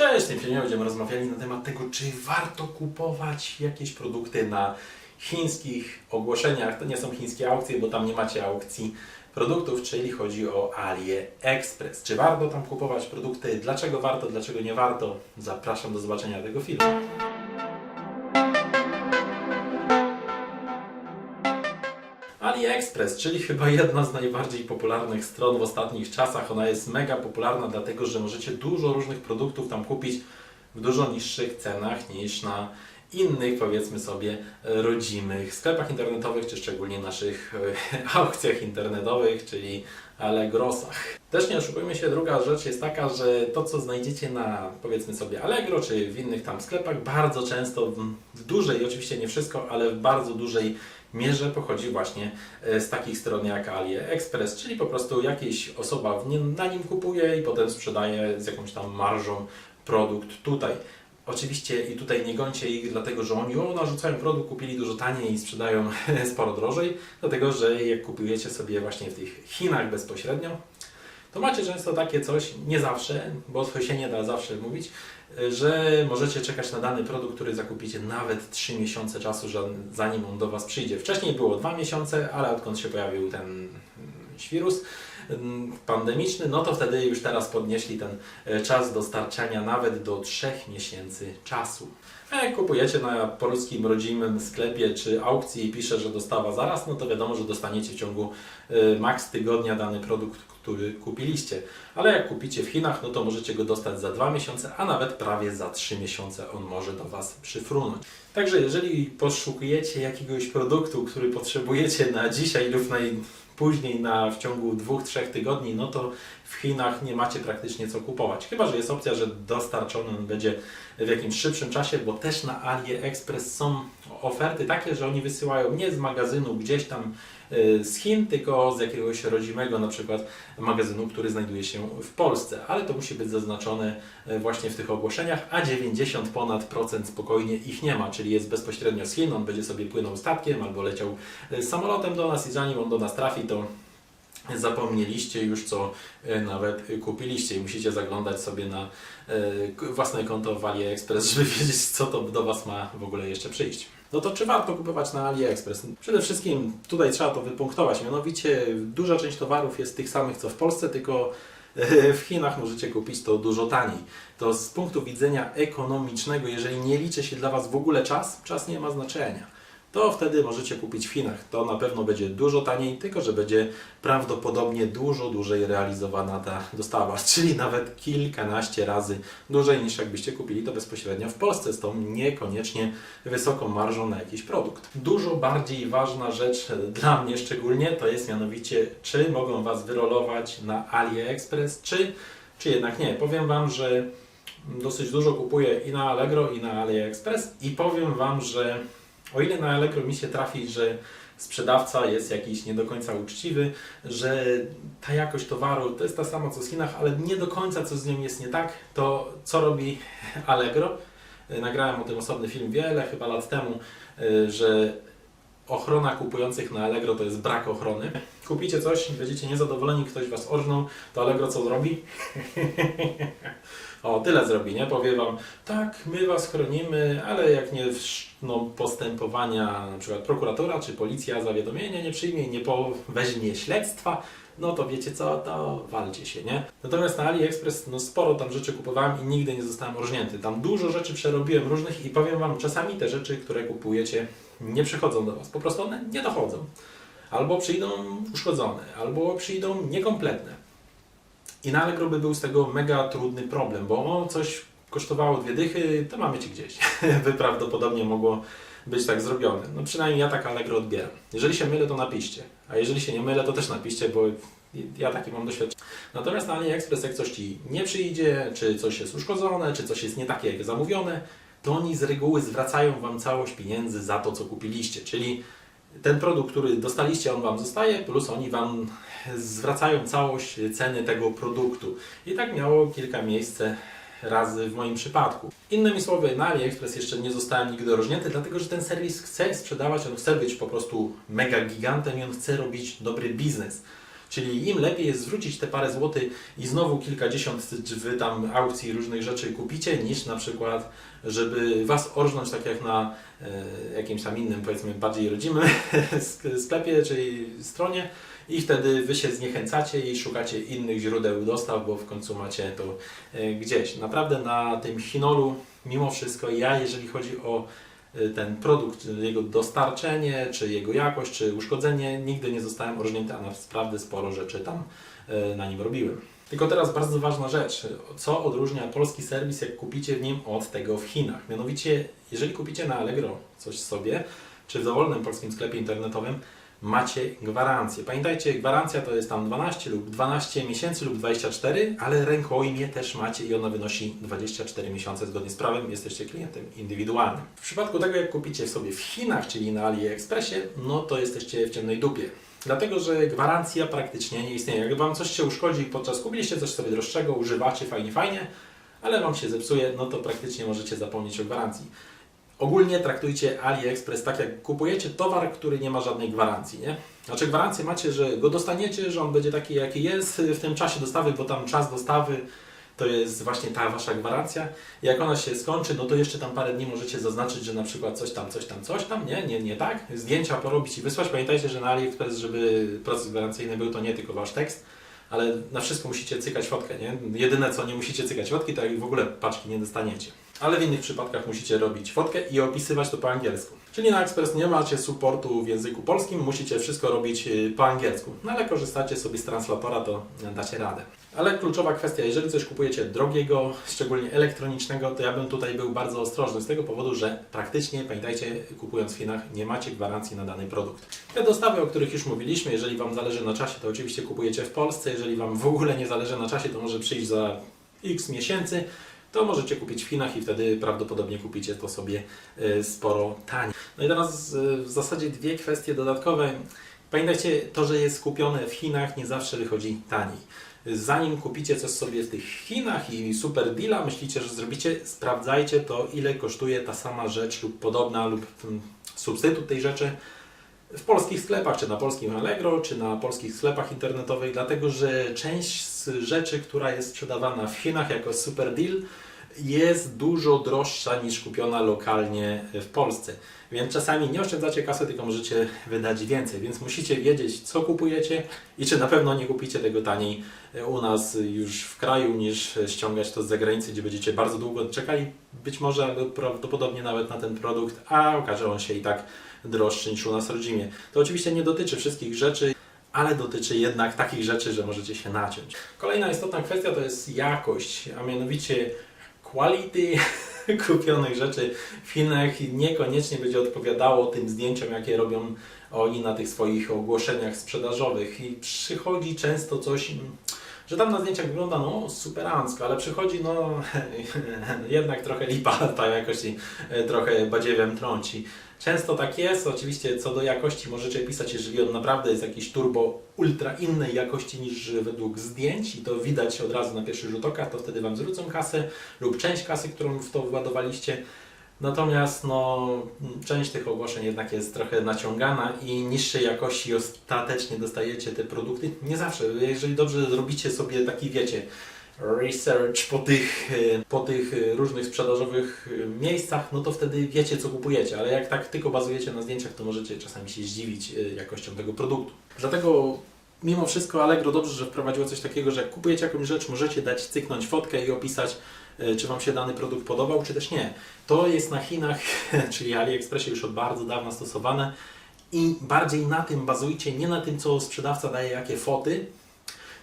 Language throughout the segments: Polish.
Cześć, w filmie będziemy rozmawiali na temat tego, czy warto kupować jakieś produkty na chińskich ogłoszeniach. To nie są chińskie aukcje, bo tam nie macie aukcji produktów, czyli chodzi o AliExpress. Czy warto tam kupować produkty? Dlaczego warto, dlaczego nie warto? Zapraszam do zobaczenia tego filmu. AliExpress, czyli chyba jedna z najbardziej popularnych stron w ostatnich czasach. Ona jest mega popularna, dlatego że możecie dużo różnych produktów tam kupić w dużo niższych cenach niż na innych, powiedzmy sobie, rodzimych sklepach internetowych, czy szczególnie naszych e, aukcjach internetowych, czyli Allegrosach. Też nie oszukujmy się, druga rzecz jest taka, że to, co znajdziecie na, powiedzmy sobie, Allegro, czy w innych tam sklepach, bardzo często w, w dużej, oczywiście nie wszystko, ale w bardzo dużej mierze pochodzi właśnie e, z takich stron jak AliExpress, czyli po prostu jakaś osoba na nim kupuje i potem sprzedaje z jakąś tam marżą produkt tutaj. Oczywiście i tutaj nie gońcie ich, dlatego że oni o, narzucają produkt, kupili dużo taniej i sprzedają sporo drożej, dlatego że jak kupujecie sobie właśnie w tych Chinach bezpośrednio, to macie często takie coś, nie zawsze, bo to się nie da zawsze mówić, że możecie czekać na dany produkt, który zakupicie nawet 3 miesiące czasu, zanim on do Was przyjdzie. Wcześniej było 2 miesiące, ale odkąd się pojawił ten mm, wirus pandemiczny, no to wtedy już teraz podnieśli ten e, czas dostarczania nawet do 3 miesięcy czasu. A jak kupujecie na polskim rodzimym sklepie czy aukcji i pisze, że dostawa zaraz, no to wiadomo, że dostaniecie w ciągu e, maks tygodnia dany produkt, który kupiliście. Ale jak kupicie w Chinach, no to możecie go dostać za dwa miesiące, a nawet prawie za trzy miesiące on może do Was przyfrunąć. Także jeżeli poszukujecie jakiegoś produktu, który potrzebujecie na dzisiaj lub najpóźniej na w ciągu dwóch, trzech tygodni, no to w Chinach nie macie praktycznie co kupować. Chyba, że jest opcja, że dostarczony on będzie w jakimś szybszym czasie, bo też na AliExpress są oferty takie, że oni wysyłają nie z magazynu gdzieś tam y, z Chin, tylko z jakiegoś rodzimego na przykład magazynu, który znajduje się w Polsce, ale to musi być zaznaczone y, właśnie w tych ogłoszeniach, a 90 ponad procent spokojnie ich nie ma, czyli jest bezpośrednio z Chin, on będzie sobie płynął statkiem albo leciał y, samolotem do nas i zanim on do nas trafi, to zapomnieliście już, co e, nawet kupiliście i musicie zaglądać sobie na e, własne konto w AliExpress, żeby wiedzieć, co to do Was ma w ogóle jeszcze przyjść. No to czy warto kupować na AliExpress? Przede wszystkim tutaj trzeba to wypunktować, mianowicie duża część towarów jest tych samych co w Polsce, tylko e, w Chinach możecie kupić to dużo taniej. To z punktu widzenia ekonomicznego, jeżeli nie liczy się dla Was w ogóle czas, czas nie ma znaczenia to wtedy możecie kupić w Chinach. To na pewno będzie dużo taniej, tylko że będzie prawdopodobnie dużo dłużej realizowana ta dostawa, czyli nawet kilkanaście razy dłużej niż jakbyście kupili to bezpośrednio w Polsce z tą niekoniecznie wysoką marżą na jakiś produkt. Dużo bardziej ważna rzecz dla mnie szczególnie to jest mianowicie, czy mogą Was wyrolować na AliExpress, czy, czy jednak nie. Powiem Wam, że dosyć dużo kupuję i na Allegro, i na AliExpress i powiem Wam, że o ile na Allegro mi się trafi, że sprzedawca jest jakiś nie do końca uczciwy, że ta jakość towaru to jest ta sama co w Chinach, ale nie do końca co z nią jest nie tak, to co robi Allegro? Nagrałem o tym osobny film wiele chyba lat temu, y, że ochrona kupujących na Allegro to jest brak ochrony. Kupicie coś, będziecie niezadowoleni, ktoś Was orżnął, to Allegro co zrobi? O, tyle zrobi, nie? Powie Wam, tak, my Was chronimy, ale jak nie wszczną postępowania, na przykład prokuratura czy policja zawiadomienia nie przyjmie, nie po- weźmie śledztwa, no to wiecie co, to walcie się, nie? Natomiast na AliExpress, no sporo tam rzeczy kupowałem i nigdy nie zostałem orżnięty. Tam dużo rzeczy przerobiłem różnych i powiem Wam, czasami te rzeczy, które kupujecie, nie przychodzą do Was. Po prostu one nie dochodzą. Albo przyjdą uszkodzone, albo przyjdą niekompletne. I na Allegro by był z tego mega trudny problem, bo coś kosztowało dwie dychy, to mamy Ci gdzieś. by prawdopodobnie mogło być tak zrobione. No przynajmniej ja tak Allegro odbieram. Jeżeli się mylę, to napiszcie. A jeżeli się nie mylę, to też napiszcie, bo ja takie mam doświadczenie. Natomiast na AliExpress, jak coś Ci nie przyjdzie, czy coś jest uszkodzone, czy coś jest nie takie, jak zamówione, to oni z reguły zwracają Wam całość pieniędzy za to, co kupiliście. Czyli ten produkt, który dostaliście, on Wam zostaje, plus oni Wam zwracają całość ceny tego produktu. I tak miało kilka miejsc razy w moim przypadku. Innymi słowy, na AliExpress jeszcze nie zostałem nigdy rożnięty, dlatego że ten serwis chce sprzedawać, on chce być po prostu mega gigantem i on chce robić dobry biznes. Czyli im lepiej jest zwrócić te parę złotych i znowu kilkadziesiąt wy tam aukcji różnych rzeczy kupicie, niż na przykład, żeby Was orżnąć tak jak na e, jakimś tam innym, powiedzmy bardziej rodzimym sk- sklepie czy stronie i wtedy Wy się zniechęcacie i szukacie innych źródeł dostaw, bo w końcu macie to e, gdzieś. Naprawdę na tym Chinolu, mimo wszystko, ja jeżeli chodzi o e, ten produkt, jego dostarczenie, czy jego jakość, czy uszkodzenie, nigdy nie zostałem orżnięty, a naprawdę sporo rzeczy tam e, na nim robiłem. Tylko teraz bardzo ważna rzecz. Co odróżnia polski serwis, jak kupicie w nim od tego w Chinach? Mianowicie, jeżeli kupicie na Allegro coś sobie, czy w dowolnym polskim sklepie internetowym, macie gwarancję. Pamiętajcie, gwarancja to jest tam 12 lub 12 miesięcy lub 24, ale rękojmie też macie i ona wynosi 24 miesiące zgodnie z prawem. Jesteście klientem indywidualnym. W przypadku tego, jak kupicie sobie w Chinach, czyli na AliExpressie, no to jesteście w ciemnej dupie. Dlatego, że gwarancja praktycznie nie istnieje. Jak Wam coś się uszkodzi podczas kupiliście coś sobie droższego, używacie fajnie, fajnie, ale Wam się zepsuje, no to praktycznie możecie zapomnieć o gwarancji. Ogólnie traktujcie AliExpress tak, jak kupujecie towar, który nie ma żadnej gwarancji, nie? Znaczy gwarancję macie, że go dostaniecie, że on będzie taki, jaki jest w tym czasie dostawy, bo tam czas dostawy to jest właśnie ta Wasza gwarancja. Jak ona się skończy, no to jeszcze tam parę dni możecie zaznaczyć, że na przykład coś tam, coś tam, coś tam, nie, nie, nie tak. Zdjęcia porobić i wysłać. Pamiętajcie, że na AliExpress, żeby proces gwarancyjny był, to nie tylko Wasz tekst, ale na wszystko musicie cykać fotkę, nie? Jedyne co nie musicie cykać fotki, to jak w ogóle paczki nie dostaniecie. Ale w innych przypadkach musicie robić fotkę i opisywać to po angielsku. Czyli na Express nie macie supportu w języku polskim, musicie wszystko robić y, po angielsku. No ale korzystacie sobie z translatora, to dacie radę. Ale kluczowa kwestia, jeżeli coś kupujecie drogiego, szczególnie elektronicznego, to ja bym tutaj był bardzo ostrożny z tego powodu, że praktycznie, pamiętajcie, kupując w Chinach, nie macie gwarancji na dany produkt. Te dostawy, o których już mówiliśmy, jeżeli Wam zależy na czasie, to oczywiście kupujecie w Polsce. Jeżeli Wam w ogóle nie zależy na czasie, to może przyjść za x miesięcy to możecie kupić w Chinach i wtedy prawdopodobnie kupicie to sobie e, sporo taniej. No i teraz e, w zasadzie dwie kwestie dodatkowe. Pamiętajcie, to, że jest kupione w Chinach nie zawsze wychodzi taniej. Zanim kupicie coś sobie w tych Chinach i super deala myślicie, że zrobicie, sprawdzajcie to, ile kosztuje ta sama rzecz lub podobna lub substytut tej rzeczy w polskich sklepach, czy na polskim Allegro, czy na polskich sklepach internetowych, dlatego że część z rzeczy, która jest sprzedawana w Chinach jako super deal, jest dużo droższa niż kupiona lokalnie w Polsce. Więc czasami nie oszczędzacie kasy, tylko możecie wydać więcej. Więc musicie wiedzieć, co kupujecie i czy na pewno nie kupicie tego taniej u nas już w kraju, niż ściągać to z zagranicy, gdzie będziecie bardzo długo czekali, być może prawdopodobnie nawet na ten produkt, a okaże on się i tak droższy niż u nas w rodzimie. To oczywiście nie dotyczy wszystkich rzeczy, ale dotyczy jednak takich rzeczy, że możecie się naciąć. Kolejna istotna kwestia to jest jakość, a mianowicie quality kupionych rzeczy w Chinach niekoniecznie będzie odpowiadało tym zdjęciom, jakie robią oni na tych swoich ogłoszeniach sprzedażowych i przychodzi często coś, że tam na zdjęciach wygląda no superancko, ale przychodzi no jednak trochę lipa, ta jakość i trochę badziewiem trąci. Często tak jest, oczywiście co do jakości możecie pisać, jeżeli on naprawdę jest jakiś turbo ultra innej jakości niż według zdjęć i to widać od razu na pierwszy rzut oka, to wtedy Wam zwrócą kasę lub część kasy, którą w to władowaliście. Natomiast no, część tych ogłoszeń jednak jest trochę naciągana i niższej jakości ostatecznie dostajecie te produkty. Nie zawsze, jeżeli dobrze zrobicie sobie taki, wiecie, research po tych, e, po tych e, różnych sprzedażowych e, miejscach, no to wtedy wiecie, co kupujecie, ale jak tak tylko bazujecie na zdjęciach, to możecie czasami się zdziwić jakością tego produktu. Dlatego mimo wszystko Allegro dobrze, że wprowadziło coś takiego, że jak kupujecie jakąś rzecz, możecie dać cyknąć fotkę i opisać, czy Wam się dany produkt podobał, czy też nie. To jest na Chinach, czyli AliExpressie już od bardzo dawna stosowane i bardziej na tym bazujcie, nie na tym, co sprzedawca daje, jakie foty,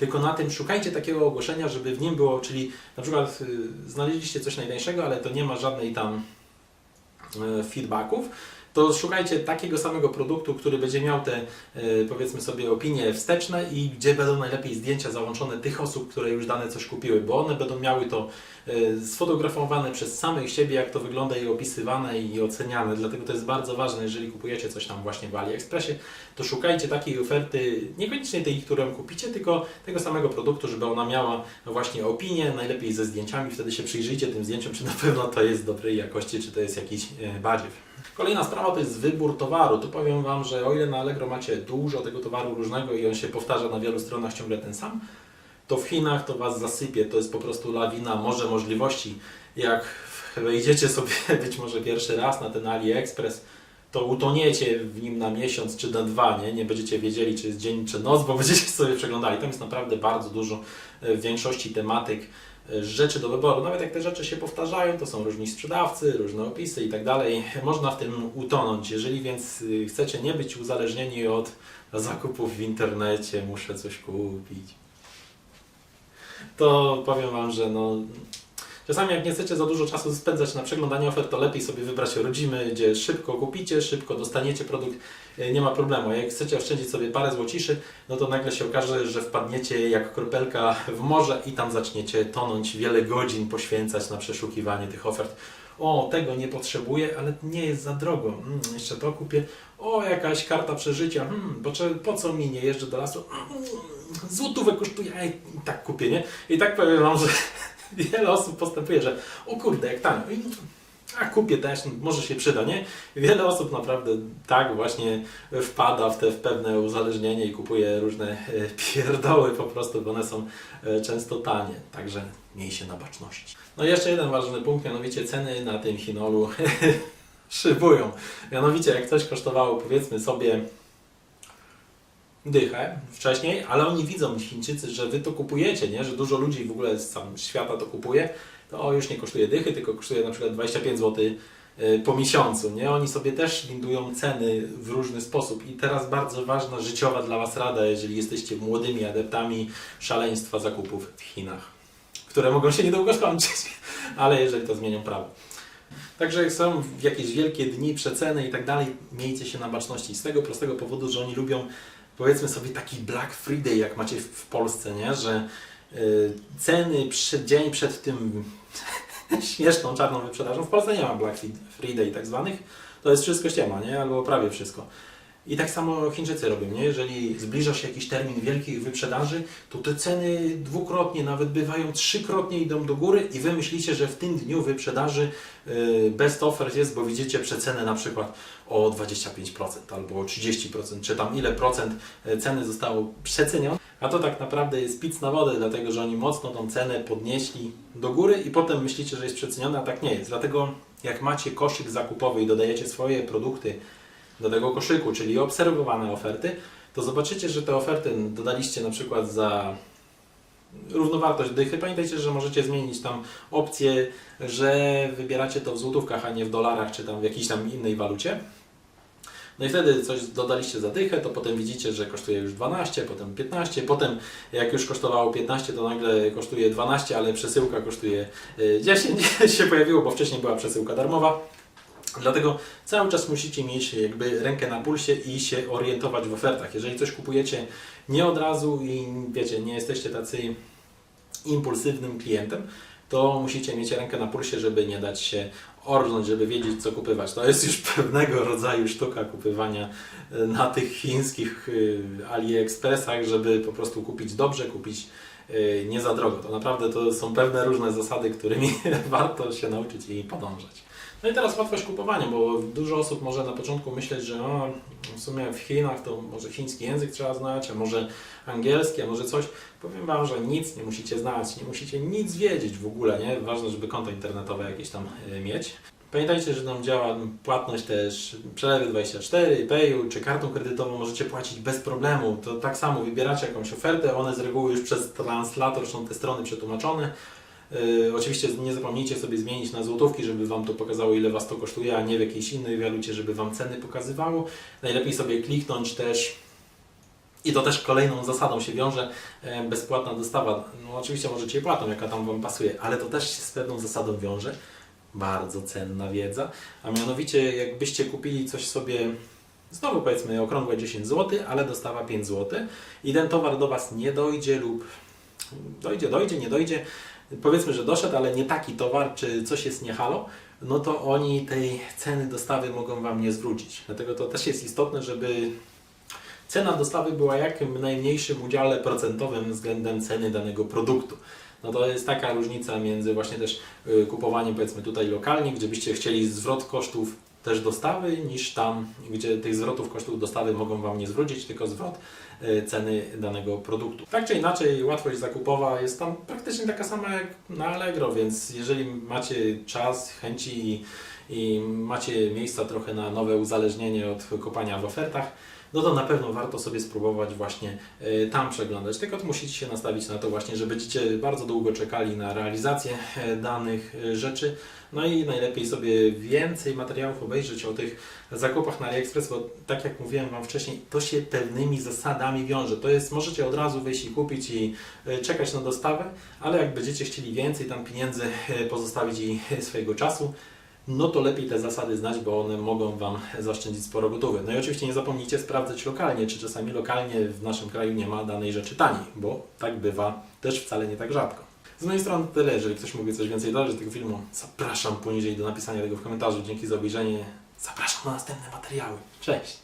tylko na tym szukajcie takiego ogłoszenia, żeby w nim było, czyli na przykład y, znaleźliście coś najtańszego, ale to nie ma żadnej tam y, feedbacków, to szukajcie takiego samego produktu, który będzie miał te y, powiedzmy sobie opinie wsteczne i gdzie będą najlepiej zdjęcia załączone tych osób, które już dane coś kupiły, bo one będą miały to y, sfotografowane przez samych siebie, jak to wygląda i opisywane i oceniane. Dlatego to jest bardzo ważne, jeżeli kupujecie coś tam właśnie w AliExpressie, to szukajcie takiej oferty, niekoniecznie tej, którą kupicie, tylko tego samego produktu, żeby ona miała właśnie opinię, najlepiej ze zdjęciami, wtedy się przyjrzyjcie tym zdjęciom, czy na pewno to jest dobrej jakości, czy to jest jakiś y, badziew. Kolejna sprawa to jest wybór towaru. Tu powiem Wam, że o ile na Allegro macie dużo tego towaru różnego i on się powtarza na wielu stronach ciągle ten sam, to w Chinach to Was zasypie. To jest po prostu lawina, morze możliwości. Jak wejdziecie sobie być może pierwszy raz na ten AliExpress, to utoniecie w nim na miesiąc czy na dwa, nie? Nie będziecie wiedzieli, czy jest dzień czy noc, bo będziecie sobie przeglądali. Tam jest naprawdę bardzo dużo e, w większości tematyk e, rzeczy do wyboru. Nawet jak te rzeczy się powtarzają, to są różni sprzedawcy, różne opisy i tak dalej. Można w tym utonąć. Jeżeli więc y, chcecie nie być uzależnieni od zakupów w internecie, muszę coś kupić, to powiem Wam, że no, Czasami jak nie chcecie za dużo czasu spędzać na przeglądaniu ofert, to lepiej sobie wybrać rodzimy, gdzie szybko kupicie, szybko dostaniecie produkt, e, nie ma problemu. Jak chcecie oszczędzić sobie parę złociszy, no to nagle się okaże, że wpadniecie jak kropelka w morze i tam zaczniecie tonąć, wiele godzin poświęcać na przeszukiwanie tych ofert. O, tego nie potrzebuję, ale nie jest za drogo. Mm, jeszcze to kupię. O, jakaś karta przeżycia. Hmm, po, cze- po co mi nie jeżdżę do lasu? Mm, złotówę kosztuje, i tak kupię, nie? I tak powiem Wam, że wiele osób postępuje, że o kurde, jak tanio, I, a kupię też, może się przyda, nie? Wiele osób naprawdę tak właśnie wpada w te w pewne uzależnienie i kupuje różne e, pierdoły po prostu, bo one są e, często tanie, także miej się na baczności. No i jeszcze jeden ważny punkt, mianowicie ceny na tym Chinolu szybują. Mianowicie jak coś kosztowało powiedzmy sobie dychę wcześniej, ale oni widzą, Chińczycy, że wy to kupujecie, nie? że dużo ludzi w ogóle z całego świata to kupuje, to już nie kosztuje dychy, tylko kosztuje na przykład 25 zł po miesiącu. Nie? Oni sobie też lindują ceny w różny sposób. I teraz bardzo ważna, życiowa dla Was rada, jeżeli jesteście młodymi adeptami szaleństwa zakupów w Chinach, które mogą się niedługo skończyć, ale jeżeli to zmienią prawo. Także jak są jakieś wielkie dni, przeceny i tak dalej, miejcie się na baczności. Z tego prostego powodu, że oni lubią powiedzmy sobie taki Black Friday, jak macie w, Polsce, nie? że y, ceny przed, dzień przed tym śmieszną czarną wyprzedażą, w Polsce nie ma Black Friday tak zwanych, to jest wszystko ściema, nie? albo prawie wszystko. I tak samo Chińczycy robią, nie? Jeżeli zbliża się jakiś termin wielkich wyprzedaży, to te ceny dwukrotnie, nawet bywają trzykrotnie idą do góry i wy myślicie, że w tym dniu wyprzedaży y, best offer jest, bo widzicie przecenę na przykład o 25% albo o 30%, czy tam ile procent y, ceny zostało przecenione, a to tak naprawdę jest pic na wodę, dlatego że oni mocno tą cenę podnieśli do góry i potem myślicie, że jest przecenione, a tak nie jest. Dlatego jak macie koszyk zakupowy i dodajecie swoje produkty do tego koszyku, czyli obserwowane oferty, to zobaczycie, że te oferty dodaliście na przykład za równowartość dychy. Pamiętajcie, że możecie zmienić tam opcję, że wybieracie to w złotówkach, a nie w dolarach, czy tam w jakiejś tam innej walucie. No i wtedy coś dodaliście za dychę, to potem widzicie, że kosztuje już 12, potem 15, potem jak już kosztowało 15, to nagle kosztuje 12, ale przesyłka kosztuje y, 10 się pojawiło, bo wcześniej była przesyłka darmowa. Dlatego cały czas musicie mieć jakby rękę na pulsie i się orientować w ofertach. Jeżeli coś kupujecie nie od razu i wiecie, nie jesteście tacy impulsywnym klientem, to musicie mieć rękę na pulsie, żeby nie dać się ornąć, żeby wiedzieć co kupywać. To jest już pewnego rodzaju sztuka kupywania e, na tych chińskich e, AliExpressach, żeby po prostu kupić dobrze, kupić nie za drogo. To naprawdę to są pewne różne zasady, którymi warto się nauczyć i podążać. No i teraz łatwość kupowania, bo dużo osób może na początku myśleć, że o, w sumie w Chinach to może chiński język trzeba znać, a może angielski, a może coś. Powiem Wam, że nic nie musicie znać, nie musicie nic wiedzieć w ogóle, nie? Ważne, żeby konto internetowe jakieś tam y, mieć. Pamiętajcie, że tam działa płatność też przelewy 24, Payu czy kartą kredytową możecie płacić bez problemu. To tak samo wybieracie jakąś ofertę, one z reguły już przez translator są te strony przetłumaczone. Yy, oczywiście nie zapomnijcie sobie zmienić na złotówki, żeby Wam to pokazało ile Was to kosztuje, a nie w jakiejś innej walucie, żeby Wam ceny pokazywało. Najlepiej sobie kliknąć też i to też kolejną zasadą się wiąże e, bezpłatna dostawa. No oczywiście możecie je płatą, jaka tam Wam pasuje, ale to też się z pewną zasadą wiąże. Bardzo cenna wiedza. A mianowicie jakbyście kupili coś sobie Znowu powiedzmy okrągłe 10 zł, ale dostawa 5 zł i ten towar do Was nie dojdzie lub dojdzie, dojdzie, nie dojdzie, powiedzmy, że doszedł, ale nie taki towar, czy coś jest nie halo, no to oni tej ceny dostawy mogą Wam nie zwrócić. Dlatego to też jest istotne, żeby cena dostawy była jak w najmniejszym udziale procentowym względem ceny danego produktu. No to jest taka różnica między właśnie też y, kupowaniem powiedzmy tutaj lokalnie, gdzie byście chcieli zwrot kosztów też dostawy niż tam, gdzie tych zwrotów kosztów dostawy mogą Wam nie zwrócić, tylko zwrot e, ceny danego produktu. Tak czy inaczej, łatwość zakupowa jest tam praktycznie taka sama jak na Allegro, więc jeżeli macie czas, chęci i, i macie miejsca trochę na nowe uzależnienie od kopania w ofertach, no to na pewno warto sobie spróbować właśnie e, tam przeglądać. Tylko to musicie się nastawić na to właśnie, że będziecie bardzo długo czekali na realizację e, danych e, rzeczy. No i najlepiej sobie więcej materiałów obejrzeć o tych zakupach na AliExpress, bo tak jak mówiłem Wam wcześniej, to się pewnymi zasadami wiąże. To jest, możecie od razu wyjść i kupić i czekać na dostawę, ale jak będziecie chcieli więcej tam pieniędzy pozostawić i swojego czasu, no to lepiej te zasady znać, bo one mogą Wam zaoszczędzić sporo gotowy. No i oczywiście nie zapomnijcie sprawdzać lokalnie, czy czasami lokalnie w naszym kraju nie ma danej rzeczy taniej, bo tak bywa też wcale nie tak rzadko. Z mojej strony tyle, jeżeli ktoś mógłby coś więcej dodać do tego filmu, zapraszam poniżej do napisania tego w komentarzu. Dzięki za obejrzenie, zapraszam na następne materiały. Cześć!